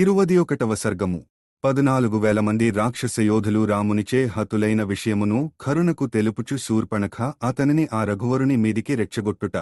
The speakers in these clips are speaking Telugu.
ఇరువది ఒకటవ సర్గము. పదునాలుగు వేల మంది రాక్షస యోధులు రామునిచే హతులైన విషయమును కరుణకు తెలుపుచు శూర్పణఖ అతనిని ఆ రఘువరుని మీదికి రెచ్చగొట్టుట.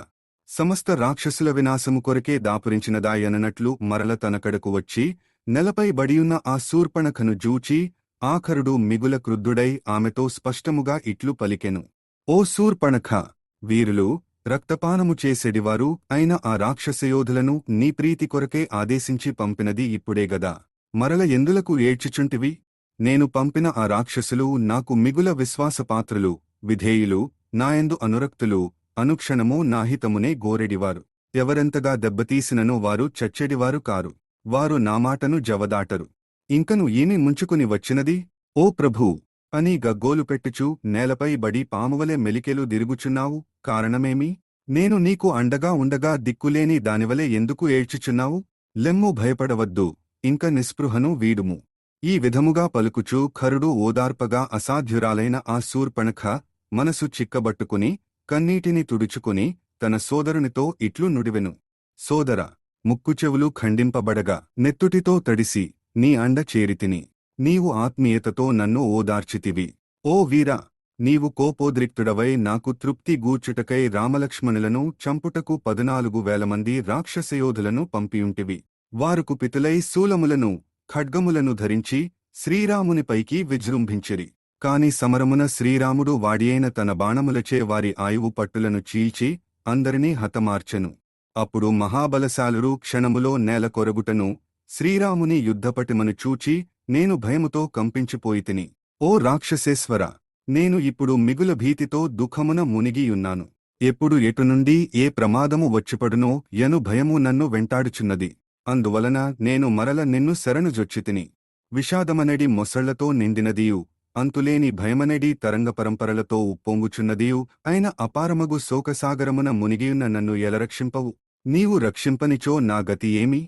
సమస్త రాక్షసుల వినాశము కొరకే దాపురించినదాయననట్లు మరల తనకడకు వచ్చి నెలపై బడియున్న ఆ శూర్పణఖను జూచి ఆఖరుడు మిగుల క్రుద్ధుడై ఆమెతో స్పష్టముగా ఇట్లు పలికెను. ఓ శూర్పణఖ వీరులు రక్తపానము చేసెడివారు అయిన ఆ రాక్షసయోధులను నీ ప్రీతి కొరకే ఆదేశించి పంపినది ఇప్పుడే గదా. మరల ఎందులకు ఏడ్చుచుంటివి? నేను పంపిన ఆ రాక్షసులు నాకు మిగుల విశ్వాసపాత్రులు విధేయులు నాయందు అనురక్తులు అనుక్షణము నాహితమునే గోరెడివారు. ఎవరెంతగా దెబ్బతీసినను వారు చచ్చెడివారు కారు. వారు నా మాటను జవదాటరు. ఇంకను ఏమి ముంచుకుని వచ్చినది? ఓ ప్రభూ! అని గగ్గోలు పెట్టుచు నేలపై బడి పామువలే మెలికెలు దిరుగుచున్నావు కారణమేమి? నేను నీకు అండగా ఉండగా దిక్కులేని దానివలే ఎందుకు ఏడ్చుచున్నావు? లెమ్ము భయపడవద్దు. ఇంక నిస్పృహను వీడుము. ఈ విధముగా పలుకుచూ ఖరుడు ఓదార్పగా అసాధ్యురాలైన ఆ శూర్పణఖ మనసు చిక్కబట్టుకుని కన్నీటిని తుడుచుకుని తన సోదరునితో ఇట్లు నుడివెను. సోదర ముక్కుచెవులు ఖండింపబడగా నెత్తుటితో తడిసి నీ అండ చేరితిని. నీవు ఆత్మీయతతో నన్ను ఓదార్చితివి. ఓ వీరా నీవు కోపోద్రిక్తుడవై నాకు తృప్తి గూర్చుటకై రామలక్ష్మణులను చంపుటకు పదనాలుగు వేల మంది రాక్షసయోధులను పంపియుంటివి. వారు కుపితులై శూలములను ఖడ్గములను ధరించి శ్రీరామునిపైకి విజృంభించిరి. కాని సమరమున శ్రీరాముడు వాడియైన తన బాణములచే వారి ఆయువు పట్టులను చీల్చి అందరినీ హతమార్చెను. అప్పుడు మహాబలశాలురు క్షణములో నేల కొరగుటను శ్రీరాముని యుద్ధపటిమను చూచి నేను భయముతో కంపించిపోయితిని ఓ రాక్షసేశ్వర నేను ఇప్పుడు మిగుల భీతితో దుఃఖమున మునిగియున్నాను. ఎప్పుడు ఎటునుండి ఏ ప్రమాదము వచ్చిపడునో యను భయము నన్ను వెంటాడుచున్నది. అందువలన నేను మరల నిన్ను శరణుజొచ్చితిని విషాదమనడి మొసళ్ళతో నిండినదియు అంతులేని భయమనడి తరంగపరంపరలతో ఉప్పొంగుచున్నదియు అయిన అపారమగు శోకసాగరమున మునిగియున్న నన్ను ఎలరక్షింపవు. నీవు రక్షింపనిచో నా గతి ఏమి?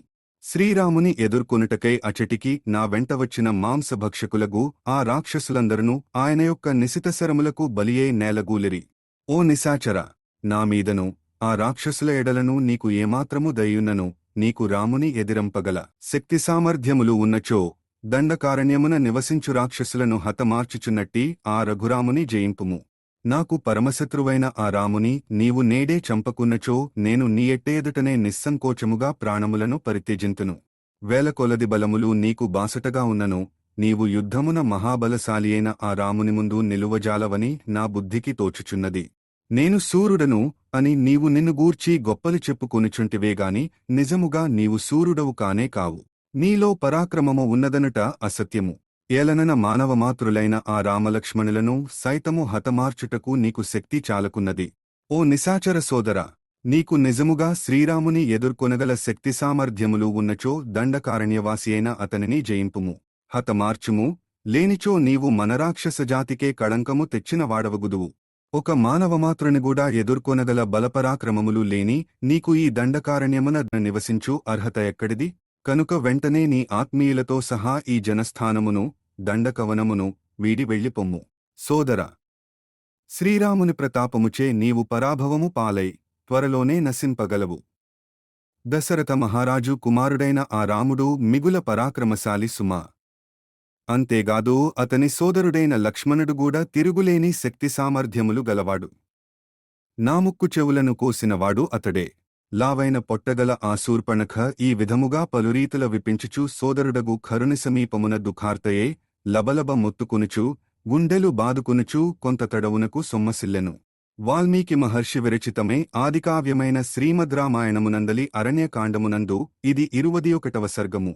శ్రీరాముని ఎదుర్కొనుటకై అచటికి నా వెంట వచ్చిన మాంసభక్షకులగు ఆ రాక్షసులందరును ఆయన యొక్క నిశితశరములకు బలియే నేలగూలిరి. ఓ నిశాచర! నామీదను ఆ రాక్షసుల ఎడలను నీకు ఏమాత్రము దయ్యున్నను నీకు రాముని ఎదిరంపగల శక్తి సామర్థ్యములు ఉన్నచో దండకారణ్యమున నివసించు రాక్షసులను హతమార్చుచున్నట్టి ఆ రఘురాముని జయింపుము. నాకు పరమశత్రువైన ఆ రాముని నీవు నేడే చంపకున్నచో నేను నీ ఎట్టేదుటనే నిస్సంకోచముగా ప్రాణములను పరిత్యజింతును. వేలకొలది బలములు నీకు బాసటగా ఉన్నను నీవు యుద్ధమున మహాబలశాలియైన ఆ రాముని ముందు నిలువజాలవని నా బుద్ధికి తోచుచున్నది. నేను సూర్యుడను అని నీవు నిన్ను గూర్చి గొప్పలు చెప్పుకొనుచుంటివేగాని నిజముగా నీవు సూర్యుడవు కానే కావు. నీలో పరాక్రమము ఉన్నదనుట అసత్యము. ఏలనన మానవమాతృలైన ఆ రామలక్ష్మణులను సైతము హతమార్చుటకు నీకు శక్తి చాలకున్నది. ఓ నిశాచర సోదర నీకు నిజముగా శ్రీరాముని ఎదుర్కొనగల శక్తి సామర్థ్యములు ఉన్నచో దండకారణ్యవాసియైన అతనిని జయింపుము. హతమార్చుము లేనిచో నీవు మనరాక్షస జాతికే కళంకము తెచ్చిన వాడవగుదువు. ఒక మానవమాతృనిగూడా ఎదుర్కొనగల బలపరాక్రమములు లేని నీకు ఈ దండకారణ్యమున నివసించు అర్హత ఎక్కడిది? కనుక వెంటనే నీ ఆత్మీయులతో సహా ఈ జనస్థానమును దండకవనమును వీడి వెళ్ళిపొమ్ము. సోదర శ్రీరాముని ప్రతాపముచే నీవు పరాభవము పాలై త్వరలోనే నశింపగలవు. దశరథ మహారాజు కుమారుడైన ఆ రాముడు మిగుల పరాక్రమశాలి సుమా. అంతేగాదు అతని సోదరుడైన లక్ష్మణుడు కూడా తిరుగులేని శక్తి సామర్థ్యములు గలవాడు. నాముక్కు చెవులను కోసినవాడు అతడే. లావైన పొట్టగల ఆ శూర్పణఖ ఈ విధముగా పలురీతుల విపించుచు సోదరుడగు ఖరుని సమీపమున దుఃఖార్తయే లబలబ మొత్తుకునుచు గుండెలు బాదుకునుచూ కొంత తడవునకు సొమ్మసిల్లెను. వాల్మీకి మహర్షి విరచితమే ఆదికావ్యమైన శ్రీమద్రామాయణమునందలి అరణ్యకాండమునందు ఇది ఇరువది ఒకటవ సర్గము.